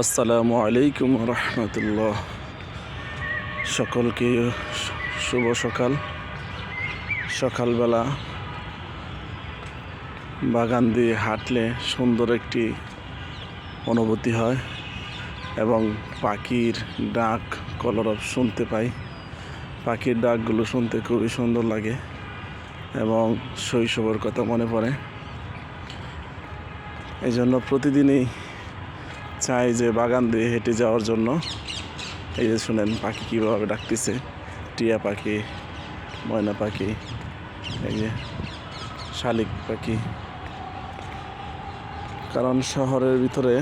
আসসালামু আলাইকুম রহমতুল্লাহ। সকলকে শুভ সকাল। সকালবেলা বাগান দিয়ে হাঁটলে সুন্দর একটি অনুভূতি হয় এবং পাখির ডাক, কলরব শুনতে পাই। পাখির ডাকগুলো শুনতে খুবই সুন্দর লাগে এবং শৈশবের কথা মনে পড়ে। এই জন্য প্রতিদিনই চাই যে বাগান দিয়ে হেঁটে যাওয়ার জন্য। এই যে শুনেন, পাখি কীভাবে ডাকতেছে। টিয়া পাখি, ময়না পাখি, এই যে শালিক পাখি। কারণ শহরের ভিতরে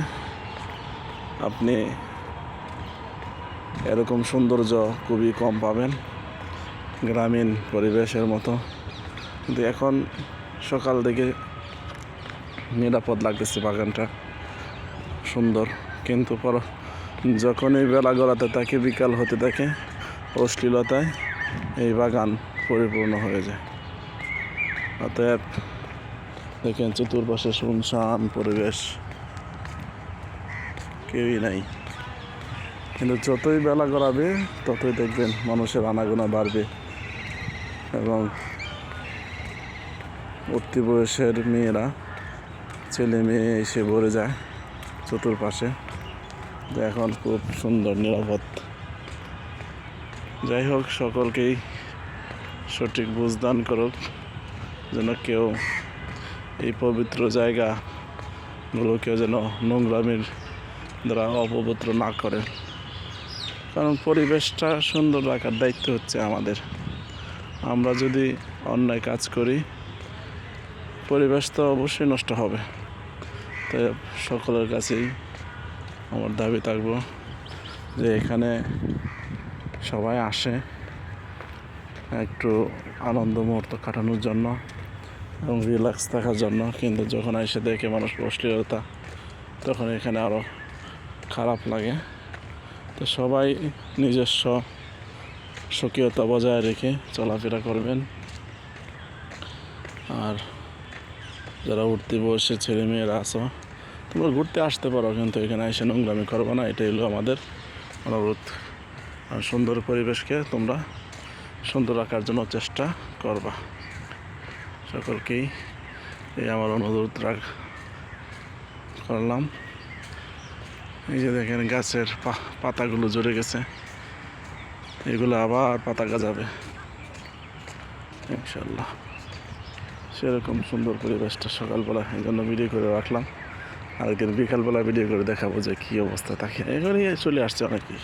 আপনি এরকম সৌন্দর্য খুবই কম পাবেন গ্রামীণ পরিবেশের মতো। কিন্তু এখন সকাল থেকে নিরাপদ লাগতেছে বাগানটা। সুন্দর। কিন্তু পর যখনই বেলা গড়াতে থাকে, বিকাল হতে থাকে, অশ্লীলতায় এই বাগান পরিপূর্ণ হয়ে যায়। অতএব দেখেন চতুর্পাশে শুনশান পরিবেশ। কেউই নাই। কিন্তু যতই বেলা গড়াবে, ততই দেখবেন মানুষের আনাগোনা বাড়বে এবং উঠতি বয়সের মেয়েরা, ছেলে মেয়ে এসে ভরে যায়। চতুর্পাশে। তো এখন খুব সুন্দর নিরাপদ। যাই হোক, সকলকেই সঠিক বুঝদান করুক, যেন কেউ এই পবিত্র জায়গাগুলো কেউ যেন নোংরামির দ্বারা অপবিত্র না করে। কারণ পরিবেশটা সুন্দর রাখার দায়িত্ব হচ্ছে আমাদের। আমরা যদি অন্যায় কাজ করি, পরিবেশ তো অবশ্যই নষ্ট হবে। তাই সকলের কাছেই আমার দাবি থাকব যে এখানে সবাই আসে একটু আনন্দ মুহূর্ত কাটানোর জন্য এবং রিল্যাক্স থাকার জন্য। কিন্তু যখন এসে দেখে মানুষ অশ্লীলতা তখন এখানে আরও খারাপ লাগে। তো সবাই নিজস্ব স্বকীয়তা বজায় রেখে চলাফেরা করবেন। আর যারা উঠতে বসে ছেলে মেয়েরা আছো, তোমরা ঘুরতে আসতে পারো, কিন্তু এখানে এসে নোংরামি করব না, এটাই হলো আমাদের অনুরোধ। আর সুন্দর পরিবেশকে তোমরা সুন্দর রাখার জন্য চেষ্টা করবা। সকলকেই এই আমার অনুরোধ রাখ করলাম। এই যে দেখেন গাছের পাতাগুলো জড়ে গেছে। এগুলো আবার পাতা গাজাবে। ইনশাল্লাহ সেরকম সুন্দর পরিবেশটা সকালবেলা এই জন্য ভিডিও করে রাখলাম। আর বিকালবেলা ভিডিও করে দেখাবো যে কী অবস্থা থাকে এখানেই চলে আসছে অনেকেই।